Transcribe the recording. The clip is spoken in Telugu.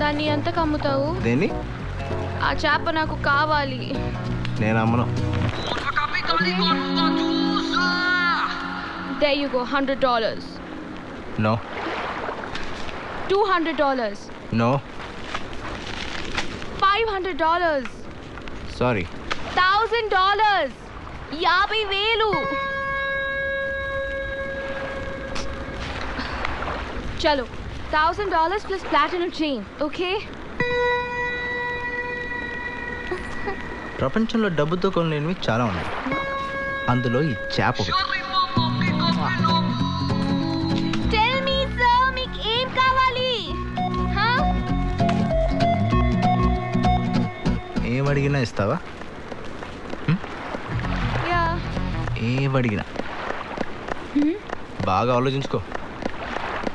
దాన్ని ఎంతకు అమ్ముతావు దేన్ని? ఆ చేప నాకు కావాలి. నేను అమ్మను. There you go hundred dollars no two hundred dollars no five hundred dollars sorry thousand dollars యాభై వేలు చలో thousand dollars plus platinum chain okay ప్రపంచంలో డబ్బుతో కొనలేనివి చాలా ఉన్నాయి. అందులో ఈ చేప ఒకటి. టెల్ మీ సర్ మీకు ఏం కావాలి? Huh? ఏం అడిగినా ఇస్తావా? Yeah. ఏం అడిగినా? బాగా ఆలోచించుకో.